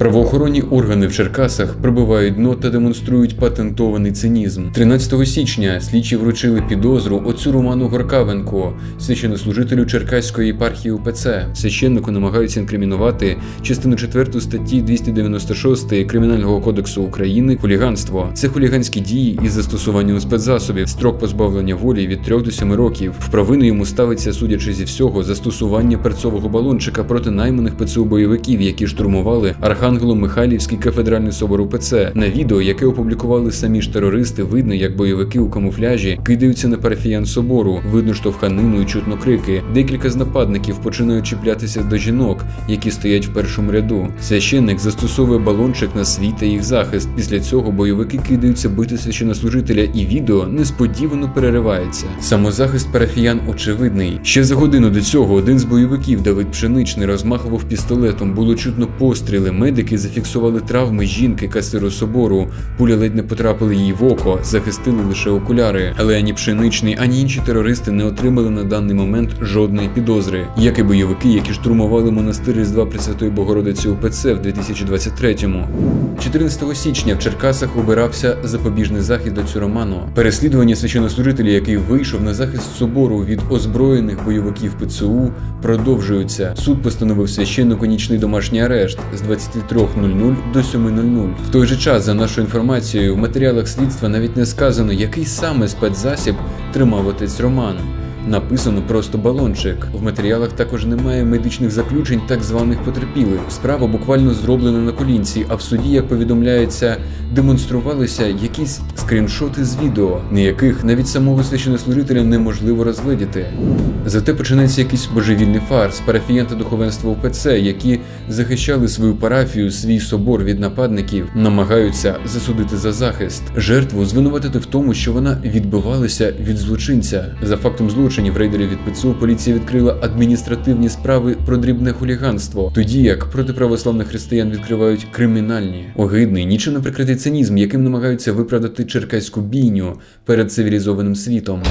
Правоохоронні органи в Черкасах прибивають дно та демонструють патентований цинізм. 13 січня слідчі вручили підозру отцю Роману Горкавенко, священнослужителю Черкаської єпархії УПЦ. Священнику намагаються інкримінувати частину 4 статті 296 Кримінального кодексу України хуліганство. Це хуліганські дії із застосуванням спецзасобів, строк позбавлення волі від 3 до 7 років. В провину йому ставиться, судячи зі всього, застосування перцового балончика проти найманих ПЦУ бойовиків, які штурмували Архангело-Михайлівський кафедральний собор УПЦ. На відео, яке опублікували самі ж терористи, видно, як бойовики у камуфляжі кидаються на парафіян собору. Видно штовханину і чутно крики. Декілька з нападників починають чіплятися до жінок, які стоять в першому ряду. Священник застосовує балончик на свій та їх захист. Після цього бойовики кидаються бити священнослужителя, і відео несподівано переривається. Самозахист парафіян очевидний. Ще за годину до цього один з бойовиків Давид Пшеничний розмахував пістолетом. Було чутно постріли. Медики зафіксували травми жінки касиру собору. Пуля ледь не потрапили їй в око, захистили лише окуляри. Але ані пшеничний, ані інші терористи не отримали на даний момент жодної підозри, як і бойовики, які штурмували монастир Різдва Пресвятої Богородиці УПЦ в 2023-му. 14 січня в Черкасах обирався запобіжний захід до цю роману. Переслідування священнослужителя, який вийшов на захист собору від озброєних бойовиків ПЦУ, продовжуються. Суд постановив священнику нічний домашній арешт з 23.00 до 7.00. В той же час, за нашою інформацією, в матеріалах слідства навіть не сказано, який саме спецзасіб тримав отець Роман. Написано просто балончик. В матеріалах також немає медичних заключень так званих потерпілих. Справа буквально зроблена на колінці, а в суді, як повідомляється, демонструвалися якісь скріншоти з відео, на яких навіть самого священнослужителя неможливо розгледіти. Зате починається якийсь божевільний фарс, парафіян та духовенство УПЦ, які захищали свою парафію, свій собор від нападників, намагаються засудити за захист. Жертву звинуватити в тому, що вона відбивалася від злочинця. За фактом злочинів рейдерів від ПЦУ поліція відкрила адміністративні справи про дрібне хуліганство, тоді як проти православних християн відкривають кримінальні. Огидний, нічим не прикритий цинізм, яким намагаються виправдати черкаську бійню перед цивілізованим світом.